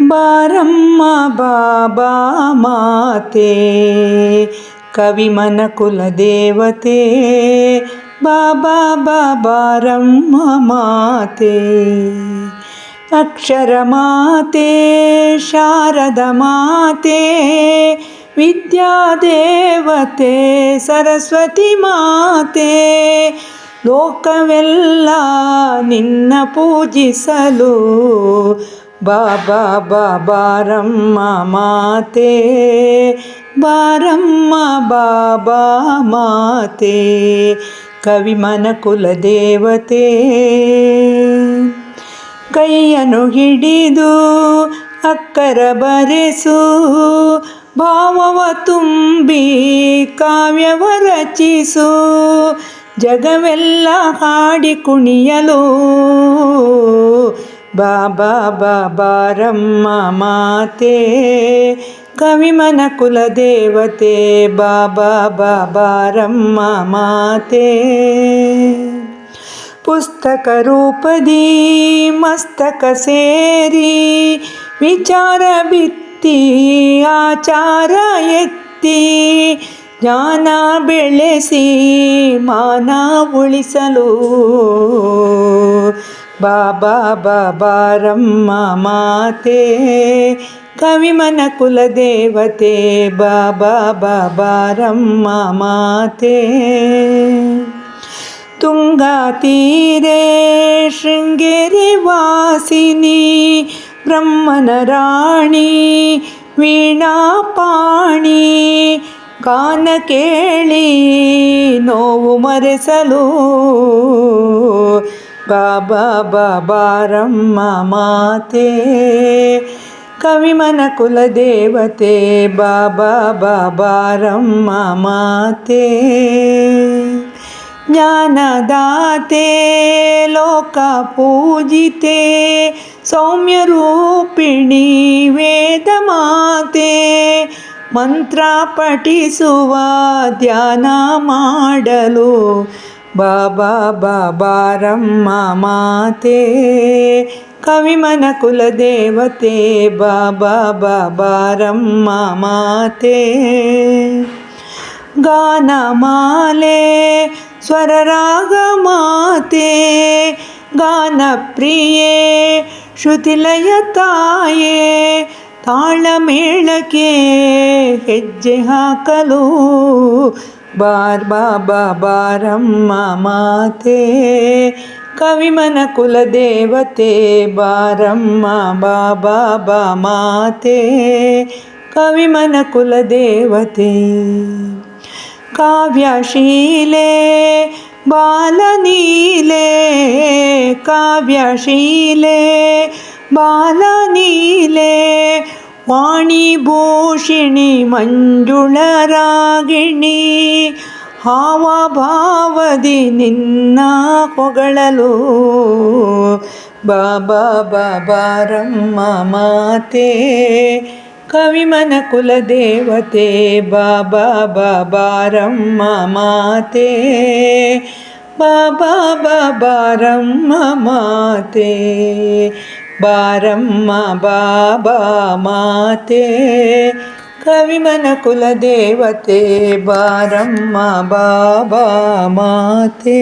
बरं बाबा माते कविमनकुलदेवते बबाबारं బాబా బాబారమ్మ మాతే माते शारद माते विद्यादेवते सरस्वती माते लोकवेला नि पूज ಬಾಬಾ ಬಾಬಾರಮ್ಮ ಮಾತೆ, ಬಾರಮ್ಮ ಬಾಬಾ ಮಾತೆ ಕವಿಮನ ಕುಲದೇವತೆ ಕೈಯನ್ನು ಹಿಡಿದು ಅಕ್ಕರ ಬರೆಸು, ಭಾವವ ತುಂಬಿ ಕಾವ್ಯವ ರಚಿಸು, ಜಗವೆಲ್ಲ ಹಾಡಿ ಕುಣಿಯಲು. ಬಾಬಾ ಬಾಬಾರಮ್ಮ ಮಾತೆ ಕವಿಮನ ಕುಲದೇವತೆ ಬಾಬಾ ಬಾಬಾರಮ್ಮ ಮಾತೆ. ಪುಸ್ತಕ ರೂಪದಿ, ಮಸ್ತಕ ಸೇರಿ, ವಿಚಾರ ಬಿತ್ತಿ, ಆಚಾರ ಎತ್ತಿ, ಜ್ಞಾನ ಬೆಳೆಸಿ, ಮಾನ ಉಳಿಸಲು ಬಾಬಾ ಬಾಬಾರಮ್ಮ ಮಾತೆ ಕವಿಮನ ಕುಲದೇವತೆ ಬಾಬಾ ಬಾಬಾರಮ್ಮ ಮಾತೆ. ತುಂಗಾ ತೀರೆ ಶೃಂಗೇರಿ ವಾಸಿನಿ, ಬ್ರಹ್ಮನ ರಾಣಿ ವೀಣಾಪಾಣಿ ಗಾನ ಕೇಳಿ ನೋವು ಮರೆಸಲು ಬಾಬಾ ಬಾಬಾರಮ್ಮ ಮಾತೆ ಕವಿಮನ ಕುಲದೇವತೆ ಬಾಬಾ ಬಾಬಾರಮ್ಮ ಮಾತೆ ಜ್ಞಾನದಾತೆ ಲೋಕ ಪೂಜಿತೆ ಸೌಮ್ಯರೂಪಿಣಿ ವೇದ ಮಾತೆ ಮಂತ್ರ ಪಠಿಸುವ ಧ್ಯಾನ ಮಾಡಲು ಬಾಬಾ ಬಾಬಾರಮ್ಮ ಮಾತೆ ಕವಿಮನ ಕುಲದೇವತೆ ಬಾಬಾ ಬಾಬಾರಮ್ಮ ಮಾತೆ ಗಾನಮಾಲೆ ಸ್ವರರಾಗ ಮಾತೆ ಗಾನಪ್ರಿಯೆ ಶ್ರುತಿಲಯ ತಾಯೇ ತಾಳಮೇಳಕ್ಕೆ ಹೆಜ್ಜೆ ಹಾಕಲು ಬಾರ್ ಬಾಬಾ ಬಾರಮ್ಮ ಮಾತೆ ಕವಿಮನ ಕುಲದೇವತೆ ಬಾರಮ್ಮ ಬಾಬಾ ಬಾ ಮಾತೆ ಕವಿಮನ ಕುಲದೇವತೆ ಕಾವ್ಯಶೀಲೆ ಬಾಲನೀಲೆ ಕಾವ್ಯಶೀಲೆ ಬಾಲನೀಲೆ ವಾಣಿಭೂಷಿಣಿ ಮಂಜುಳರಾಗಿಣಿ, ಹಾವಭಾವದಿ ನಿನ್ನ ಹೊಗಳಲು. ಬಾಬಾ ಬಾಬಾರಮ್ಮ ಮಾತೆ, ಕವಿಮನ ಕುಲದೇವತೆ. ಬಾಬಾ ಬಾಬಾರಮ್ಮ ಮಾತೆ ಬಾಬಾ ಬಾಬಾರಮ್ಮ ಮಾತೆ. బారమ్మ బాబా మాతే కవిమన కులదేవతే బారమ్మ బాబా మాతే